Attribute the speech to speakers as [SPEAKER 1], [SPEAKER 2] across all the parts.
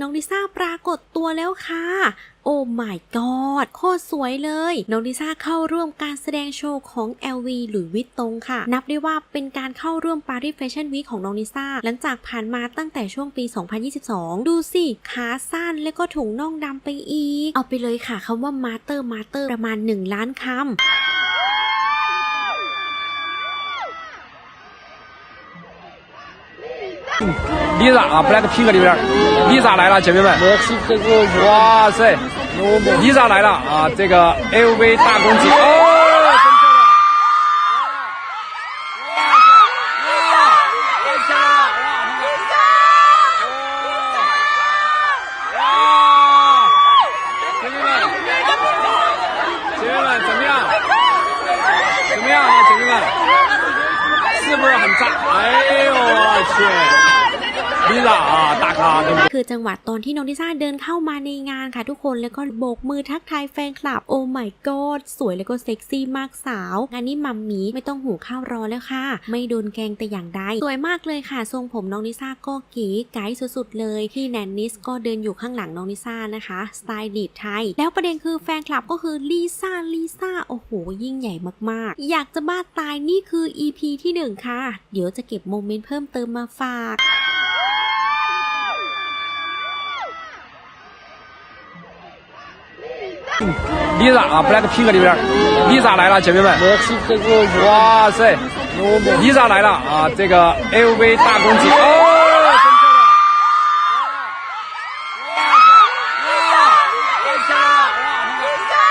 [SPEAKER 1] น้องลิซ่าปรากฏตัวแล้วค่ะ โอ้ my god โคตรสวยเลย น้องลิซ่าเข้าร่วมการแสดงโชว์ของ LV หรือวิตตงค่ะ นับได้ว่าเป็นการเข้าร่วมปารีสแฟชั่นวีคของน้องลิซ่า หลังจากผ่านมาตั้งแต่ช่วงปี 2022 ดูสิ ขาสั้น และก็ถุงน่องดำไปอีก เอาไปเลยค่ะคำว่ามาเตอร์มาเตอร์ประมาณ 1 ล้านคำ
[SPEAKER 2] Lisa 啊，Blackpink 里边，Lisa 来了，姐妹们，哇塞，Lisa 来了啊，这个 LV 大公主。很炸！哎呦，我去！ดีละตาคา
[SPEAKER 1] คือจังหวะตอนที่น้องดิซ่าเดินเข้ามาในงานค่ะ ทุกคนแล้วก็โบกมือทักทายแฟนคลับโอ้ไม่กอดสวยแล้วก็ เซ็กซี่มากสาว งานนี้มัมมี่ไม่ต้องหูข้าวรอแล้วค่ะ ไม่โดนแกงแต่อย่างใดสวยมากเลยค่ะ ทรงผมน้องดิซ่าก็เก๋ไก์สุดๆเลย ที่แนนนิสก็เดินอยู่ข้างหลังน้องดิซ่านะคะสไตล์ดีดไทยแล้วประเด็นคือแฟนคลับก็คือลิซ่าลิซ่าโอ้โหยิ่งใหญ่มากๆ อยากจะบ้าตายนี่คือ EP ที่1 ค่ะ เดี๋ยวจะเก็บโมเมนต์เพิ่มเติมมาฝาก
[SPEAKER 2] Lisa 啊，Blackpink 里边，Lisa 来了，姐妹们，哇塞，Lisa 来了啊，这个 LV 大公击。哦，l i s a l i s a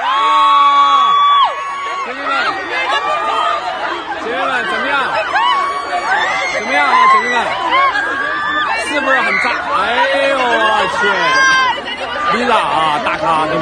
[SPEAKER 2] 哇！兄弟们，姐妹们，怎么样？怎么样啊，姐妹们，是不是很炸？哎呦我去！啊，大咖！